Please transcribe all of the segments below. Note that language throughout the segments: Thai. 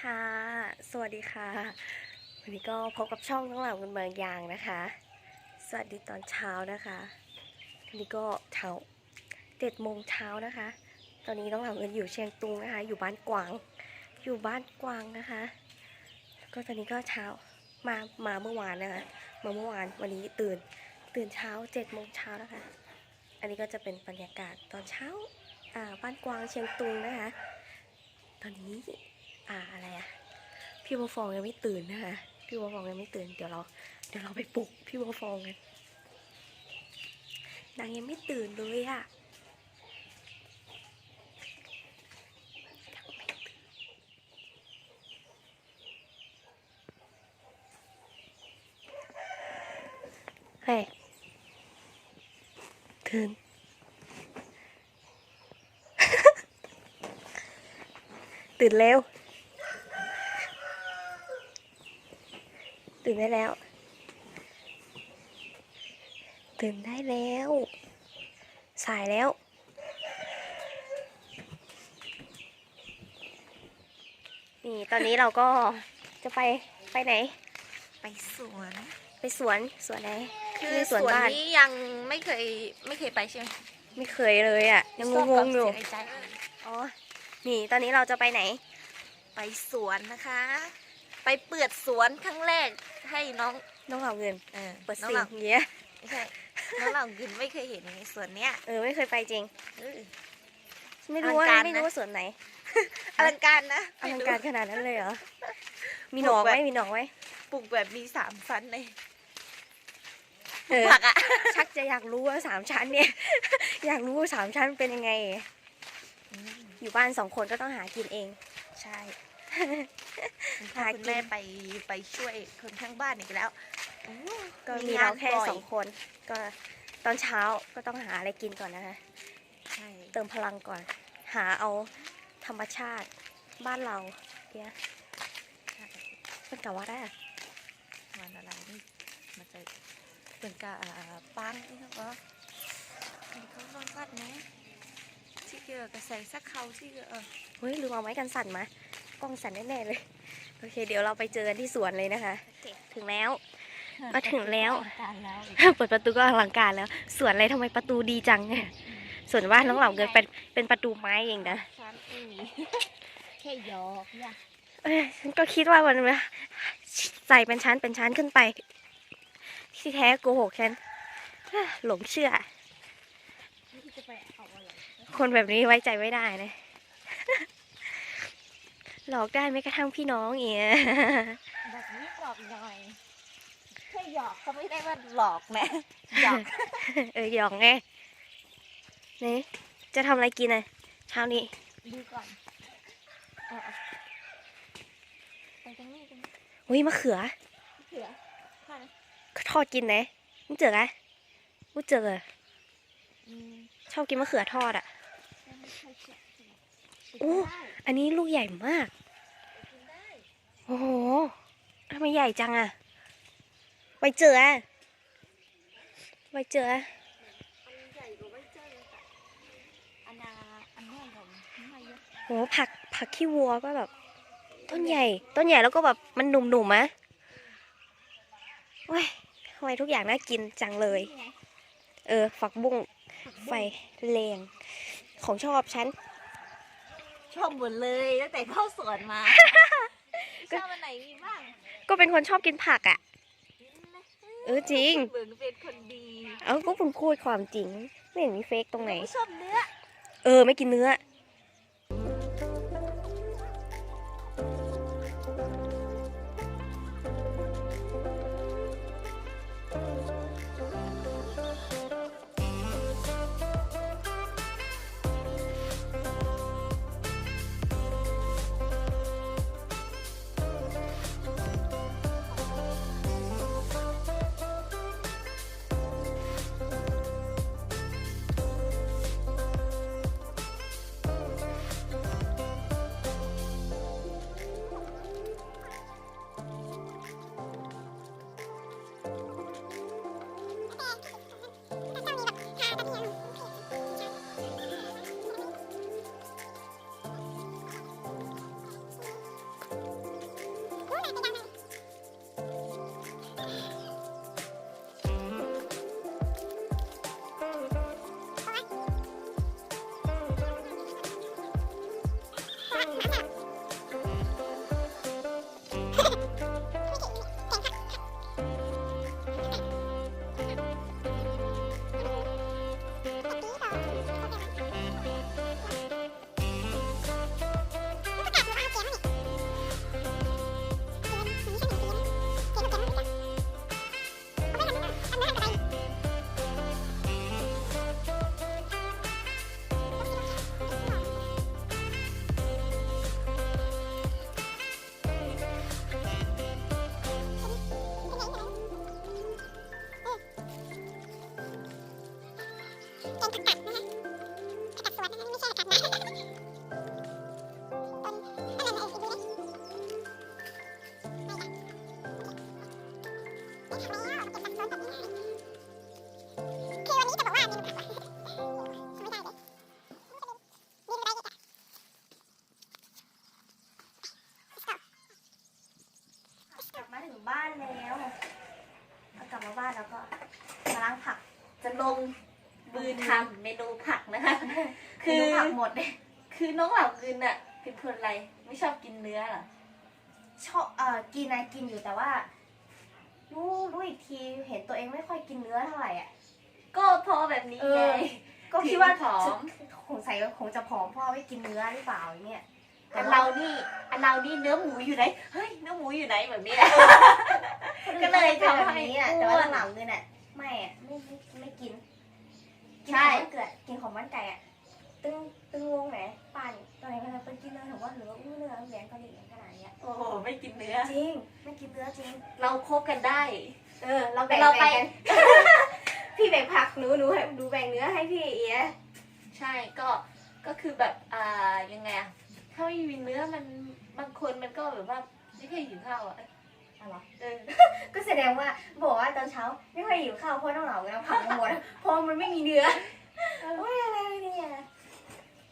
ค่ะ สวัสดีค่ะ วันนี้ก็พบกับช่องน้งหลังกันเมืองยางนะคะ สวัสดีตอนเช้านะคะวันนี้ก็เช้าเจ็ดโมงเช้านะคะ ตอนนี้น้องหลังเงินอยู่เชียงตุงนะคะ อยู่บ้านกวาง อยู่บ้านกวางนะคะแล้วก็ตอนนี้ก็เช้ามามาเมื่อวานนะคะ มาเมื่อวานวันนี้ตื่น ตื่นเช้าเจ็ดโมงเช้านะคะ อันนี้ก็จะเป็นบรรยากาศตอนเช้าอ่าบ้านกวางเชียงตุงนะคะ ตอนนี้ อ่าอะไรอะพี่บัวฟองยังไม่ตื่นนะคะพี่บัวฟองยังไม่ตื่นเดี๋ยวเราเดี๋ยวเราไปปลุกพี่บัวฟองกันนางยังไม่ตื่นเลยอะเฮ้ยตื่นตื่นเร็ว ตื่นได้แล้ว ตื่นได้แล้ว สายแล้ว นี่ ตอนนี้เราก็จะไปไปไหน ไปสวน ไปสวนสวนไหนคือนี่สวนบ้านนี้ยังไม่เคยไม่เคยไปใช่ไหมไม่เคยเลยอะ ยังงงๆอยู่เสีใจอ๋อ นี่ตอนนี้เราจะไปไหน ไปสวนนะคะ ไปเปิดสวนครั้งแรกให้น้องน้องเหล่าเงินเออเปิดน้องสิ่หลังงเงี้ยไม่ใช่น้องหลังกินไม่เคยเห็นในสวนเนี้ยเออไม่เคยไปจริง เออ ไม่รู้ว่าอลังการนะ ไม่รู้ว่าสวนไหนอลังการนะอลังการขนาดนั้นเลยเหรอมีหนองไหมมีหนองไหมปลูกแบบมีสามชั้นเลยเออผักอะ ชักจะอยากรู้ว่าสามชั้นเนี่ย อยากรู้ว่าสามชั้นเป็นยังไง อยู่บ้านสองคนก็ต้องหากินเอง ใช่คุณ พ่อหาคุณกินแม่ไปไปช่วยคนข้างบ้านอีกแล้วโอ้ก็มีงเราแค่บ่ยสองคน ก็ตอนเช้าก็ต้องหาอะไรกินก่อนนะคะใช่เติมพลังก่อน หาเอาธรรมชาติบ้านเราเนี่ยใช่เป็นกะว่าได้อะวันอะไรนี่มันจะเป็นกะปังนี่ครับว่ามีเขาลองกัดนะที่เกี่ยวกับใส่สักเขาที่เออเฮ้ยลืมเอาไม้กันสั่นมา กล้องสั่นแน่ๆเลย โอเค เดี๋ยวเราไปเจอกันที่สวนเลยนะคะ ถึงแล้ว มาถึงแล้วการแล้วเปิดประตูก็อลังการแล้ว สวนอะไรทำไมประตูดีจังเนี่ยส่วนว่านน้องเหล่าเกินเป็นเป็นประตูไม้เองนะฉันไม่มีแค่หยอกเนี่ยเอ้ยฉันก็คิดว่ามันใส่เป็นชั้นเป็นชั้นขึ้นไป ที่แท้โกหกฉันหลงเชื่อที่จะไปเอาอะไรคนแบบนี้ไว้ใจไม่ได้นะ หลอกได้ไม่กระทั่งพี่น้องเอียแบบนี้หลอกหน่อยแค่หยอกเขาไม่ได้ว่าหลอกนะหยอกเออหยอกไงนี่จะทำอะไรกินอะเช้านี้ดูก่อนเอาเอาไปตรงนี้ตรงนี้อุ้ยมะเขือเสือข้านะทอดกินไหนมึงเจอไงมึงเจอเหรออืมชอบกินมะเขือทอดอะไม่ค่อยเชื่อ โอ้อันนี้ลูกใหญ่มาก โอ้โหทำไมใหญ่จังอะไปเจออะไปเจออะอันใหญ่กว่าไม่เจอเลยค่ะอันนาอันแม่ของไม่เยอะโหผักผักขี้วัวก็แบบ ต้นใหญ่ ต้นใหญ่แล้วก็แบบมันหนุ่มๆมะเว้ยทำไมทุกอย่างน่ากินจังเลยนี่ไงเออฝักบุ้งไฟแรงของชอบฉัน ชอบหมดเลยตั้งแต่เข้าสวนมาชอบอันไหนมีบ้างก็เป็นคนชอบกินผักอะ เออจริง เบิงเป็นคนดี เอาก็คุณพูดความจริง ไม่เห็นมีเฟกตรงไหน ชอบเนื้อ เออไม่กินเนื้อ มือทำเมนูผักนะคะ คืคืออผักหมดเลยคือน้องเหล่ากินอะเป็นคนอะไรไม่ชอบกินเนื้อเหรอชอบเอ่อกินนะกินอยู่แต่ว่า รู้รู้อีกทีเห็นตัวเองไม่ค่อยกินเนื้อเท่าไหร่อะ ก็เพราะแบบนี้เอไงอก็คิดว่าผอม คงใส่ว่าคงจะผอมเพราะว่าไม่กินเนื้อหรือเปล่าอย่างเนี่ยอันเรานี่อันเรานี่เนื้อหมูอยู่ไหนเฮ้ยเนื้อหมูอยู่ไหนแบบนี้ก็เลยทำให้แบบนี้อะอ้วน แต่ว่าหลังๆเงินอะไม่อะไม่ไม่ไม่กิน กินใช่ของมันเกิดกินของมันไก่อะตึ้งตึ้งวงไหนป่านตอนไหนมันเป็นกินเนื้อถือว่าเหลืออู้เนื้อแหวนกะหรี่ขนาดเนี้ยโอ้โหไม่กินเนื้อ จริงไม่กินเนื้อจริง เราคบกันได้ เออ เราแบ่งเราไปแบ่งกันพี่แบ่งผักหนูหนูให้หนูแบ่งเนื้อให้พี่เอียใช่ก็ก็คือแบบอ่ายังไงอะถ้าไม่มีเนื้อมันบางคนมันก็แบบว่าไม่เคยหิวข้าวอะ อะไรอเออ ก็แสดงว่าบอกว่าตอนเช้าไม่ค่อยหิวข้าวเพราะต้องเหลาแล้วผักมันหมดเพราะมันไม่มีเนื้อโอ้ยอะไรเนี่ย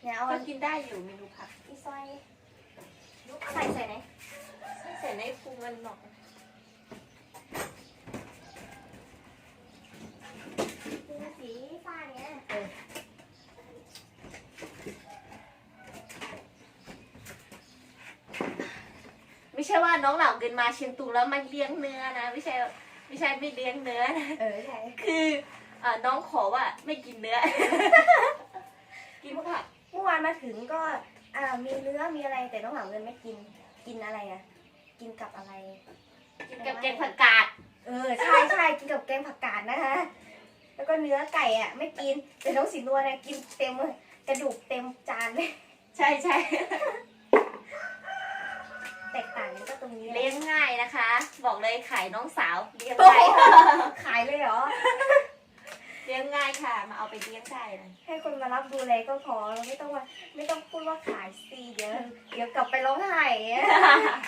เนี่ยเอาก็อันกินได้อยู่เมนูผักอีซอยใส่ใส่ไหนใส่ในปรุงมันหน่อยดูสีฟ้าเนี่ย ไม่ ใช่ว่าน้องเหล่ากินมาเชียงตุงแล้วมันเลี้ยงเนื้อนะไม่ใช่ไม่ใช่ไม่เลี้ยงเนื้อนะเออใช่คืออ่าน้องขอว่าไม่กินเนื้อ กินผักเมื่อวานมาถึงก็อ่ามีเนื้อมีอะไรแต่น้องเหลาเงินไม่กินกินอะไรอะกินกับอะไร กินกับแกงผักกาดเออใช่ใช่กินกับแกงผักกาดนะคะแล้วก็เนื้อไก่อะ ไม่กินแต่น้องสีนวลเนี่ยกินเต็มเลยกระดูกเต็มจานเลยใช่ใช่ แตกต่างกันก็ตรงนี้แหละเลี้ยงง่ายนะคะ บอกเลยขายน้องสาวเลี้ยงโอ้ง่ายโหขายเลยเหรอ เลี้ยงง่ายค่ะ มาเอาไปเลี้ยงได้เลยให้คนมารับดูแลก็พอเราไม่ต้องว่าไม่ต้องพูดว่าขายสิเดี๋ยวเดี๋ยวกลับไปร้องไห้อะ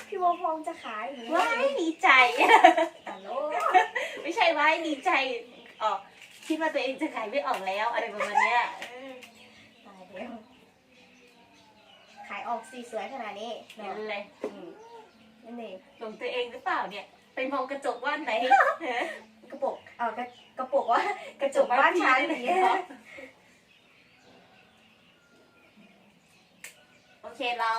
พี่วงพงจะขายอย่างนี้ว้ายดีใจฮัลโหลไม่ใช่ว้ายดีใจออกคิดว่าตัวเองจะขายไม่ออกแล้ว อะไรประมาณเนี้ยเออตายแล้วขายออกสีสวยขนาดนี้เห็เนาะนเลยอืม นั่นเองหลงตัวเองหรือเปล่าเนี่ย ไปมองกระจกว่านไหนกระปุกเออกระกระปุกว่ากระจกบ้านฉันอย่างเงี้ยโอเคเรา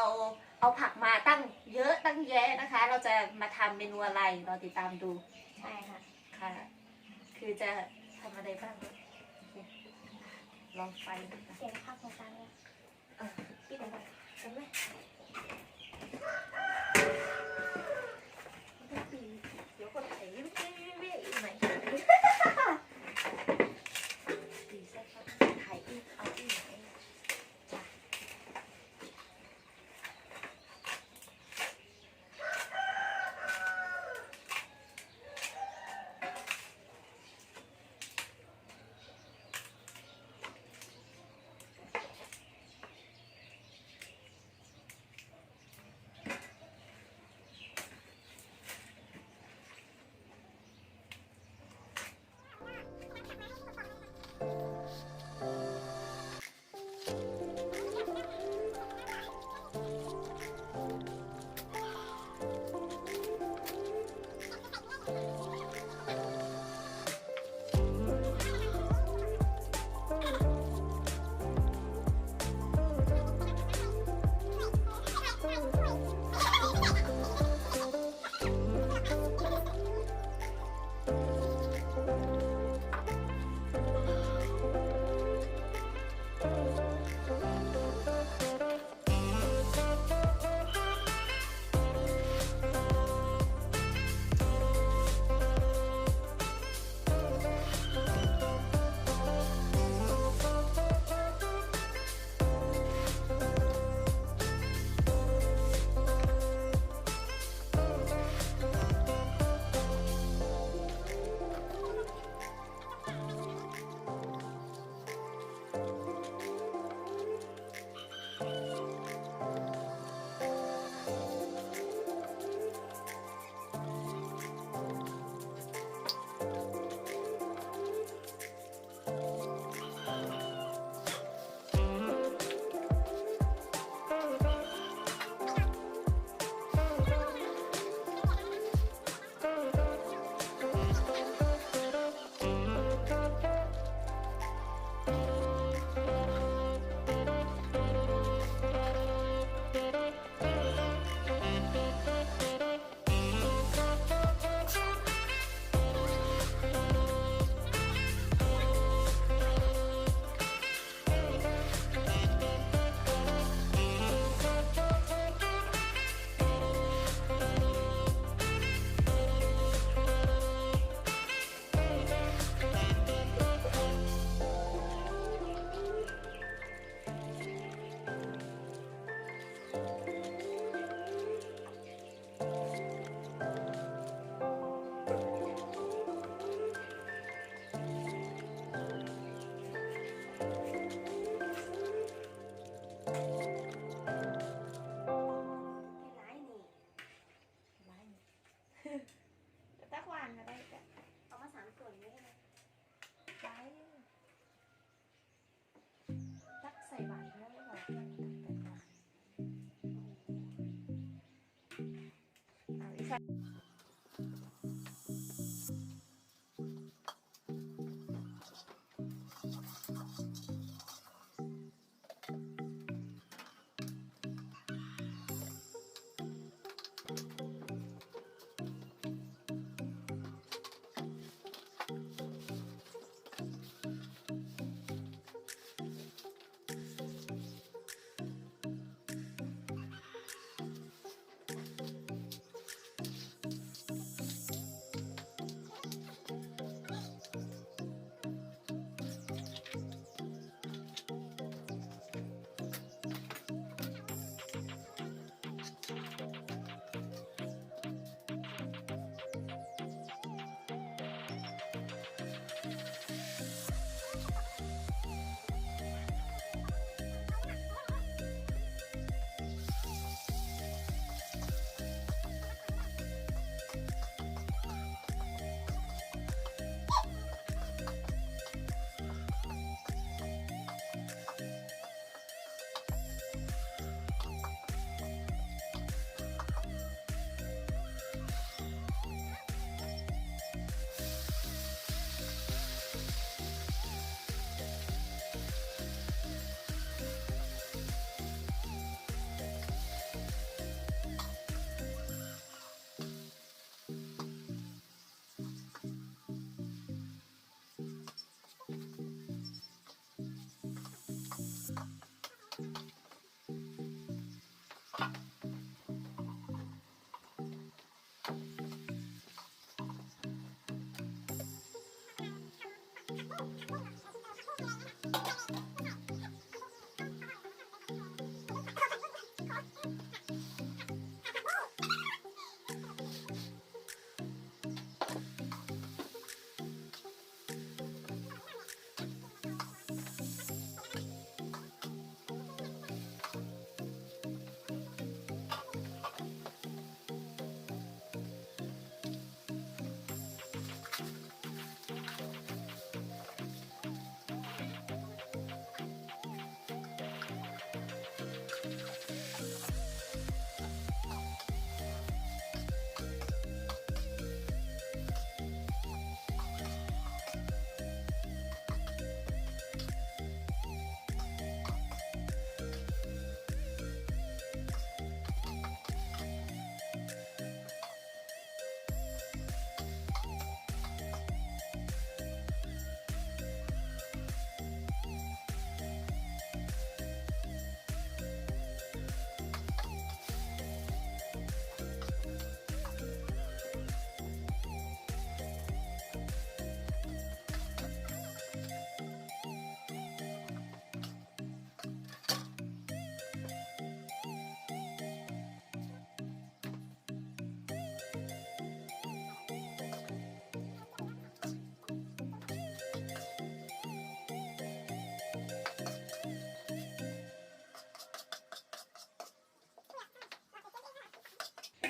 เอาผักมาตั้งเยอะตั้งแยะนะคะ เราจะมาทำเมนูอะไรรอติดตามดูใช่ค่ะ ค่ะ คือจะทำอะไรบ้างโอเคลองไฟนะคะเสียงพักของการเนี่ยเออพี่เดี๋ยวก่อนจำไหม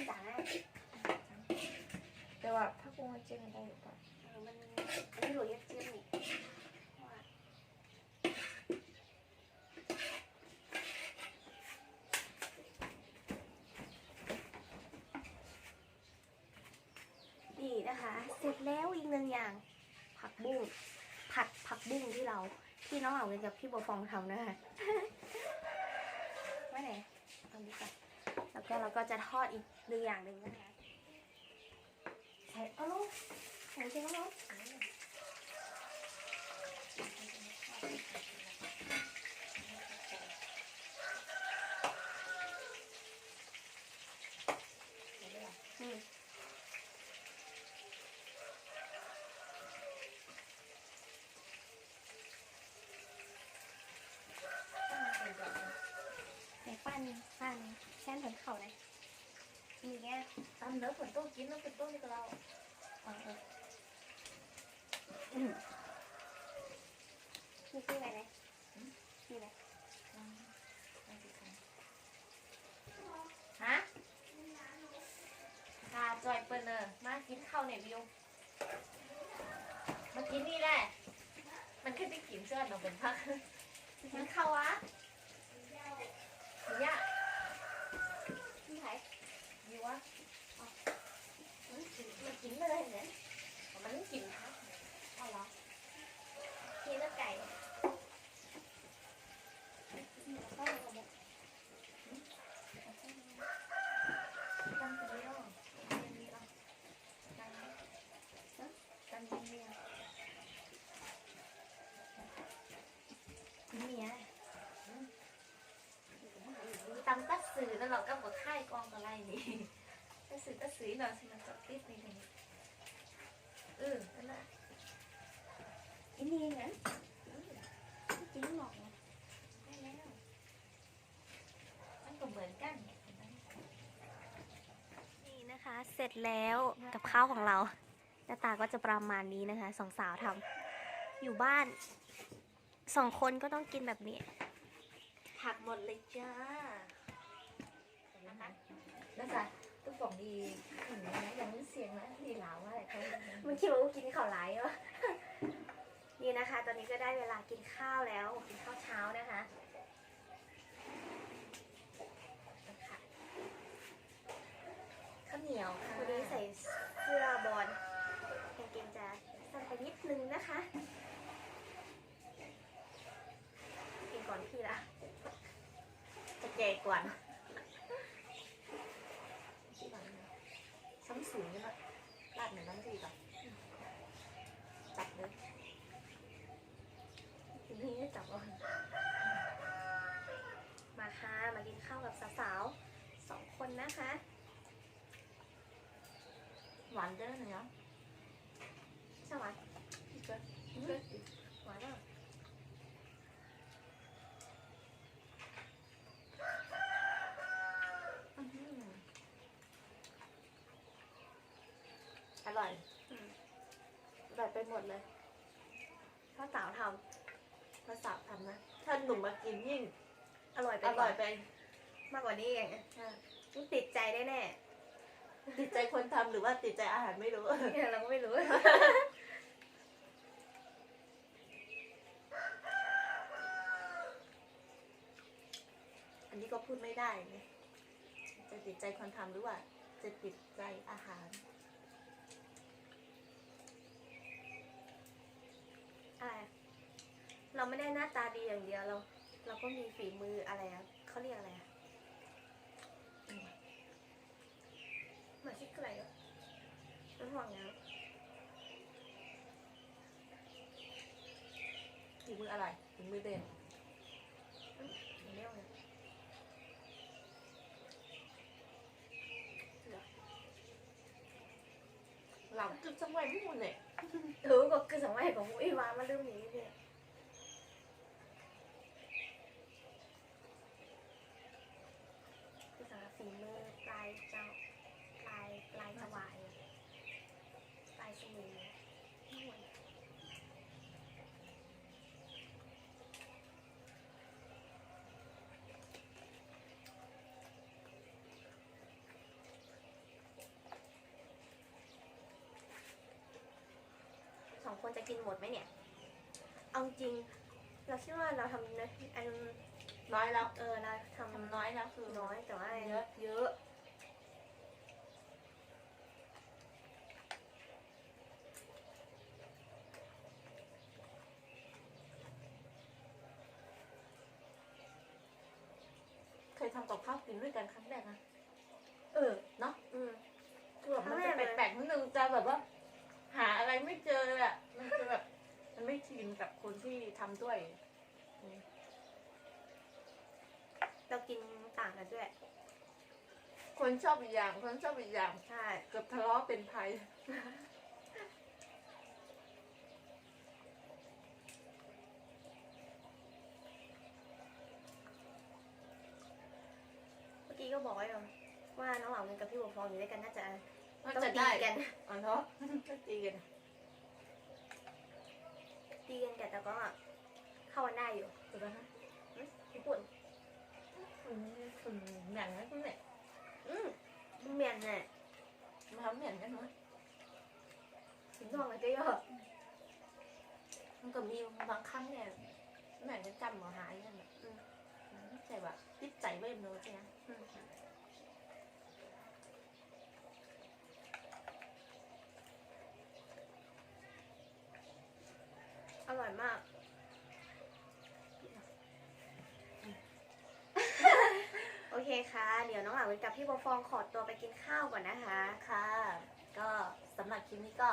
จ๋าแต่ว่าถ้ากูมาเจอกันได้หรือเปล่าเออมันอันนี้หนูเรียกเจี๊ยบนี่นี่นะคะ เสร็จแล้วอีกหนึ่งอย่าง ผักบุ้งผัดผักบุ้งที่เราที่น้องเหล่ากับพี่บัวฟองทำนะคะไม่ไหนตอนนี้ก่อนแล้วก็เราก็จะทอดอีก หนึ่งอย่างหนึ่งนะคะใส่เอาลูกใส่เชียวลูกอืมปั้นปั้นแช่นผลเข่าเลย มีแง่ตามเนื้อฝนต้มกินแล้วฝนต้มนี่ก็เราออเอออืมมีที่ไหนไหนมีไหนฮะค่ะจอยเปิ้ลเนอร์มากินข้าวเนี่ยวิวมากินนี่แหละมันขึ้นไปกินเสื้อหนูเป็นพักมันเข้าวะ เนี่ย มีไหน มีวะ อืม เราก็บอกค่ายกองอะไรนี่ก็ซื้อก็ซื้อเราสิมันจะติดนี่นี่เออนั่นแหละอินนี่นะจริงหรอกนะได้แล้วมันก็เหมือนกันนี่นะคะ เสร็จแล้วกับข้าวของเราหน้าตาก็จะประมาณนี้นะคะสองสาวทำอยู่บ้านสองคนก็ต้องกินแบบนี้ผักหมดเลยจ้านะคะ แล้วจ้ะตุ๊กป่องดีถึงนะยังไม่เสียงนะดีหลาวว่าอะไรเขามันคิดว่ากินข้าวไรวะนี่นะคะ ตอนนี้ก็ได้เวลากินข้าวแล้ว กินข้าวเช้านะคะค่ะข้าวเหนียวค่ะวันนี้ใส่เสื้อบอลกางเกงจะสั้นไปนิดนึงนะคะกินก่อนพี่ละจะแก่กว่าซ้ำสูงใช่ไหมลาดเหมือนน้ำจีก่อนจับเลย ทีนี้จับก่อนมาค่ะ มากินข้าวกับสาวๆสองคนนะคะ หวานเด้อเนาะใช่ไหมพี่เกิดหวานอะอร่อยอร่อยไปหมดเลยพ่อสาวทภาษาทำนะ ถ้าหนุ่มมากินยิ่งำอร่อยไปอกร่ว่าอยไป มากกว่านี้เองต้องติดใจได้แน่ ติดใจคนทำหรือว่าติดใจอาหารไม่รู้เราก็ไม่รู้ อันนี้ก็พูดไม่ได้ไงจะติดใจคนทำหรือว่า จะติดใจอาหารอะไรอะเราไม่ได้หน้าตาดีอย่างเดียวเรา เราก็มีฝีมืออะไรอะเขาเรียกอะไรอะอืม เหมือนชิคอะไรอะมันห่วงนะฝีมืออะไรฝีมือเด่นมันเรียกอะไรหลังจุดจังหวะไม่หมดเลยถือก็คือสมัยของอุ้ยวามาเรื่องนี้เนี่ยคือสำหรับฝีมือปลายเจ้าปลายปลายสวายอะปลายสมือไม่ไหว สอง คนจะกินหมดไหมเนี่ย เอาจริง เราคิดว่าเราทำเนยอันน้อยแล้วเออเราททำน้อยแล้วคือำน้อยแต่ว่าเยอะเยอะเคยทำกับข้าวกินด้วยกันครั้งแรกนะ ชินกับคนที่ทำด้วยเรากินต่างกันด้วย คนชอบอีกอย่างคนชอบอีกอย่างใช่ เกือบทะเลาะเป็นภัย เมื่อกี้ก็บอกไว้แล้วว่าน้องเหล่าเงินกับพี่บัวฟองอยู่ด้วยกันน่าจะนต้องจะตีได้กัน อ๋อเนาะก็ตีกัน ตีกันกันแต่ก็เข้ากันได้อยู่ถูกไหมคะญี่ปุ่นคุณคุณหนังนะคุณเนี่ยอืมเมียนเนี่ยมาทำเหมือนกันไหมถึงนองเลยก็เยอะมันก็มีบางครั้งเนี่ยเหมือนจะจำหมอหายนั่นแหละอืมแต่แบบติดใจไว้เนอะใช่ไหม อยมาก โอเคค่ะ เดี๋ยวน้องอาวินกับพี่โบฟองขอตัวไปกินข้าวก่อนนะคะ ค่ะ ก็สำหรับคลิปนี้ก็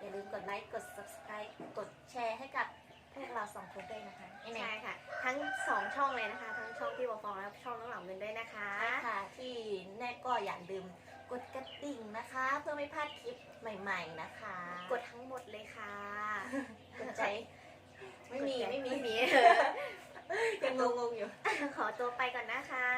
อย่าลืมกดไลค์ กด subscribe กดแชร์ให้กับพวกเราสองคนด้วยนะคะใช่ค่ะ ทั้งสองช่องเลยนะคะ ทั้งช่องพี่บัวฟองและช่องน้องหลังเงินด้วยนะคะใช่ค่ะ ที่แน่ก็อย่าลืมกดกระดิ่งนะคะ เพื่อไม่พลาดคลิปใหม่ ๆนะคะ กดทั้งหมดเลยค่ะ กดใจ ไม่มีไม่มี ยังงงๆอยู่ ขอตัวไปก่อนนะคะ